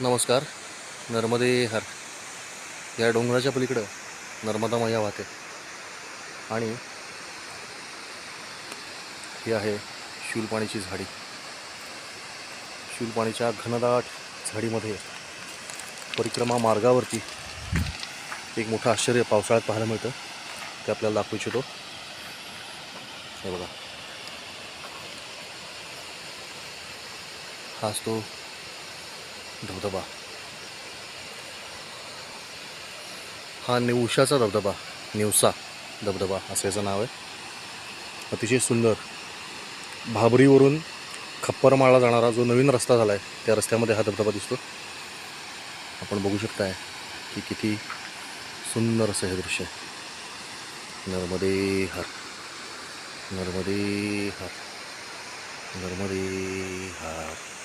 नमस्कार. नर्मदे हर. या डोंगराच्या पलीकडं नर्मदा मैया वाहते. आणि ही आहे शूलपाणीची झाडी. शूलपाणीच्या घनदाट झाडीमध्ये परिक्रमा मार्गावरती एक मोठं आश्चर्य पावसाळ्यात पाहायला मिळतं. ते आपल्याला दाखवू इच्छितो. हे बघा. हाच तो धबधबा. हा निवशाचा धबधबा निवसा धबधबा असं याचं नाव आहे. अतिशय सुंदर. भाबरीवरून खप्परमाळा जाणारा जो नवीन रस्ता झाला आहे त्या रस्त्यामध्ये हा धबधबा दिसतो. आपण बघू शकताय की किती सुंदर असं हे दृश्य आहे. नर्मदे हर नर्मदे हर नर्मदे हर.